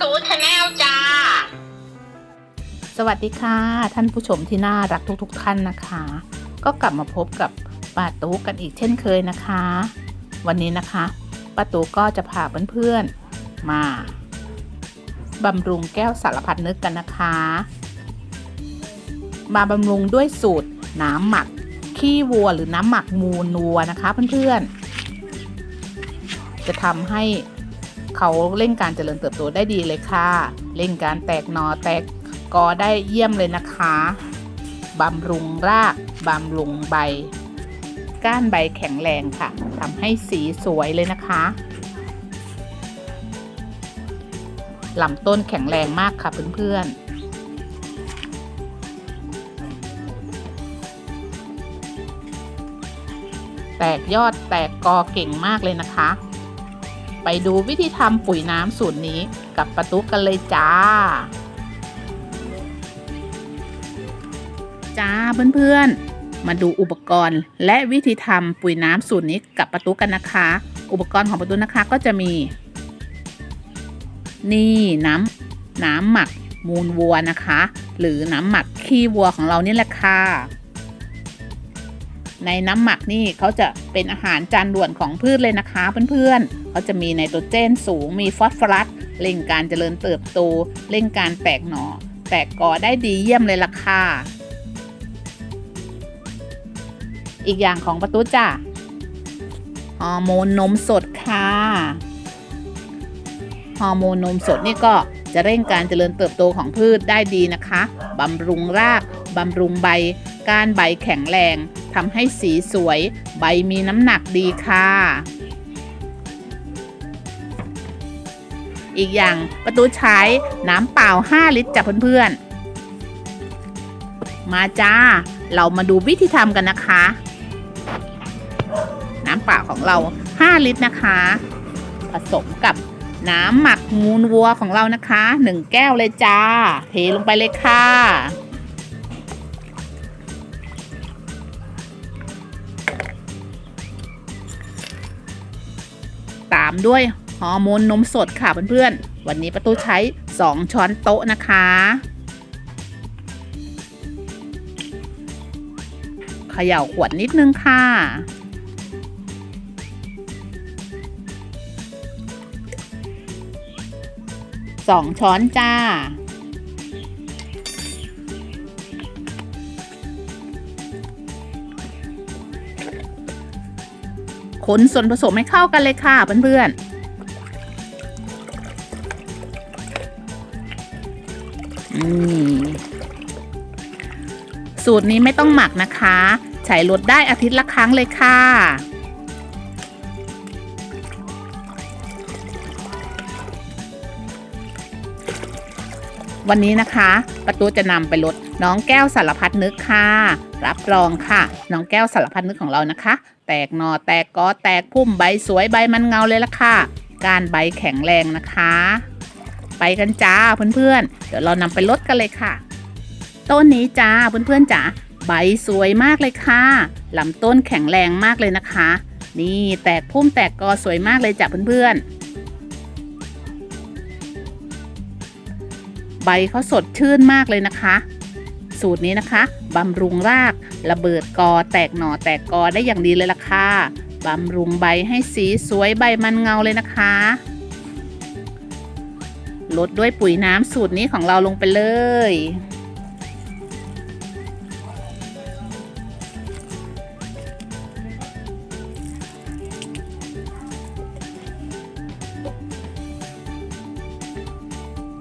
ตูชาแนลจ้า สวัสดีค่ะ ท่านผู้ชมที่น่ารักทุกๆทท่านนะคะ ก็กลับมาพบกับป้าตูกันอีกเช่นเคยนะคะ วันนี้นะคะป้าตูก็จะพาเพื่อนๆมาบำรุงแก้วสารพัดนึกกันนะคะ มาบำรุงด้วยสูตรน้ำหมักขี้วัวหรือน้ำหมักมูลวัวนะคะเพื่อนๆจะทำให้ เขาเร่งการเจริญเติบโตได้ดีเลยค่ะเร่งการแตกหนอแตกกอได้เยี่ยมเลยนะคะบำรุงรากบำรุงใบ ก้านใบแข็งแรงค่ะทำให้สีสวยเลยนะคะลำต้นแข็งแรงมากค่ะเพื่อนๆแตกยอดแตกกอเก่งมากเลยนะคะ ไปดูวิธีทำปุ๋ยน้ำสูตรนี้กับประตุกกันเลยจ้า จ้าเพื่อนๆ มาดูอุปกรณ์และวิธีทำปุ๋ยน้ำสูตรนี้กับประตุกันนะคะ อุปกรณ์ของประตุนะคะก็จะมี นี่น้ำน้ำหมักมูลวัวนะคะ หรือน้ำหมักขี้วัวของเรานี่แหละค่ะในน้ำหมักนี่เขาจะเป็นอาหารจานด่วนของพืชเลยนะคะเพื่อนๆ เขาจะมีไนโตรเจนสูง มีฟอสฟอรัสเร่งการเจริญเติบโตเร่งการแตกหน่อ แตกกอได้ดีเยี่ยมเลยล่ะค่ะ อีกอย่างของประตูจ้ะฮอร์โมนนมสดค่ะฮอร์โมนนมสดนี่ก็จะเร่งการเจริญเติบโตของพืชได้ดีนะคะบำรุงรากบำรุงใบ กานใบแข็งแรงทำให้สีสวย ใบมีน้ำหนักดีค่ะ อีกอย่างประตูใช้น้ำเปล่า 5 ลิตรจ้ะเพื่อนๆ มาจ้า เรามาดูวิธีทำกันนะคะ น้ำเปล่าของเรา 5 ลิตรนะคะ ผสมกับน้ำหมักมูลวัวของเรานะคะ 1 แก้วเลยจ้า เทลงไปเลยค่ะตามด้วย ฮอร์โมนนมสดค่ะเพื่อนๆ วันนี้ประตูใช้ 2 ช้อนโต๊ะนะคะ เขย่าขวดนิดนึงค่ะ สองช้อนจ้าคนส่วนผสมให้เข้ากันเลยค่ะเพื่อนๆ สูตรนี้ไม่ต้องหมักนะคะใช้ลดได้อาทิตย์ละครั้งเลยค่ะ วันนี้นะคะ ประตูจะนำไปลดน้องแก้วสารพัดนึกค่ะ รับรองค่ะ น้องแก้วสารพัดนึกของเรานะคะ แตกหน่อแตกกอแตกพุ่มใบสวยใบมันเงาเลยละค่ะ การใบแข็งแรงนะคะ ไปกันจ้าเพื่อนๆ เดี๋ยวเรานำไปลดกันเลยค่ะ ต้นนี้จ้าเพื่อนๆจ๋าใบสวยมากเลยค่ะลำต้นแข็งแรงมากเลยนะคะ นี่แตกพุ่มแตกกอสวยมากเลยจ้ะเพื่อนๆ ใบเขาสดชื่นมากเลยนะคะ สูตรนี้นะคะบำรุงรากระเบิดกอแตกหน่อแตกกอได้อย่างดีเลยล่ะค่ะบำรุงใบให้สีสวยใบมันเงาเลยนะคะ ลดด้วยปุ๋ยน้ำสูตรนี้ของเราลงไปเลย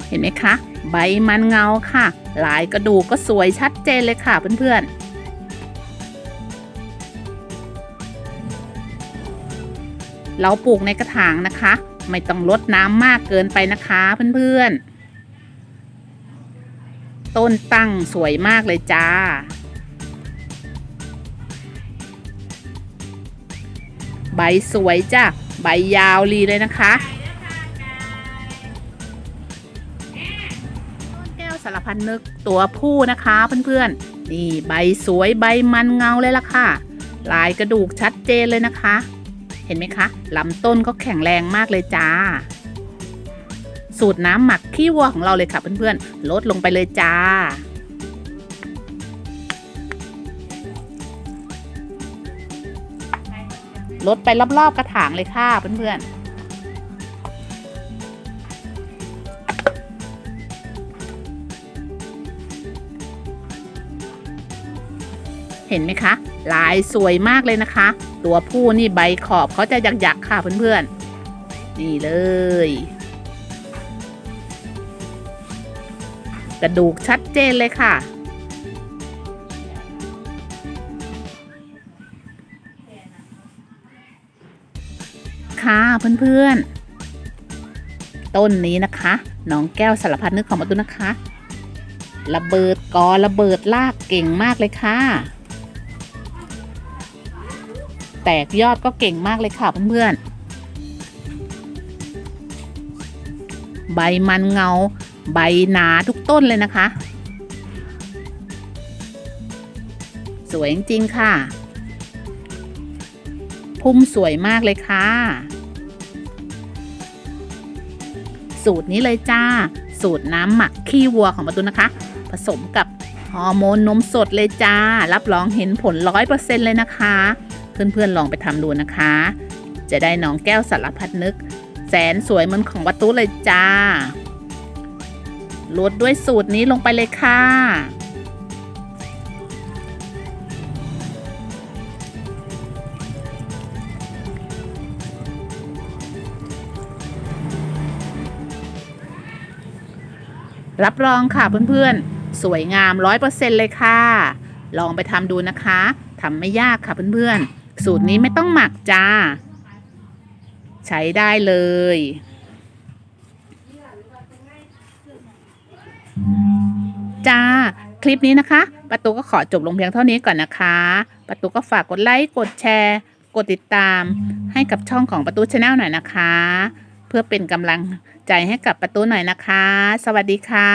เห็นไหมคะ ใบมันเงาค่ะลายกระดูกก็สวยชัดเจนเลยค่ะเพื่อนๆเราปลูกในกระถางนะคะ ไม่ต้องลดน้ำมากเกินไปนะคะเพื่อนๆ ต้นตั้งสวยมากเลยจ้า ใบสวยจ้ะ ใบยาวรีเลยนะคะแก้วสารพันนึกตัวผู้นะคะเพื่อนๆ นี่ใบสวยใบมันเงาเลยล่ะค่ะ ลายกระดูกชัดเจนเลยนะคะ เห็นไหมคะลำต้นก็แข็งแรงมากเลยจ้า สูตรน้ำหมักขี้วัวของเราเลยค่ะเพื่อนๆลดลงไปเลยจ้า ลดไปรอบๆกระถางเลยค่ะเพื่อนๆเห็นไหมคะ ลายสวยมากเลยนะคะ ตัวผู้นี่ใบขอบเขาจะหยักๆค่ะเพื่อนๆ นี่เลย กระดูกชัดเจนเลยค่ะ ค่ะเพื่อนๆ ต้นนี้นะคะน้องแก้วสารพัดนึกของประตูนะคะ ระเบิดกอระเบิดลากเก่งมากเลยค่ะ แตกยอดก็เก่งมากเลยค่ะเพื่อนๆ ใบมันเงา ใบหนาทุกต้นเลยนะคะ สวยจริงค่ะ พุ่มสวยมากเลยค่ะ สูตรนี้เลยจ้า สูตรน้ำหมักขี้วัวของประตูนะคะ ผสมกับฮอร์โมนนมสดเลยจ้า รับรองเห็นผลร้อยเปอร์เซ็นเลยนะคะ เพื่อนๆลองไปทำดูนะคะ จะได้น้องแก้วสารพัดนึก แสนสวยเหมือนของประตูเลยจ้าลดด้วยสูตรนี้ลงไปเลยค่ะ รับรองค่ะเพื่อนๆ สวยงามร้อยเปอร์เซ็นเลยค่ะ ลองไปทำดูนะคะ ทำไม่ยากค่ะเพื่อนๆ สูตรนี้ไม่ต้องหมักจ้า ใช้ได้เลย จ้า คลิปนี้นะคะ ประตูก็ขอจบลงเพียงเท่านี้ก่อนนะคะ ประตูก็ฝากกดไลค์กดแชร์ กดติดตาม ให้กับช่องของประตูชาแนลหน่อยนะคะ เพื่อเป็นกำลังใจให้กับประตูหน่อยนะคะ สวัสดีค่ะ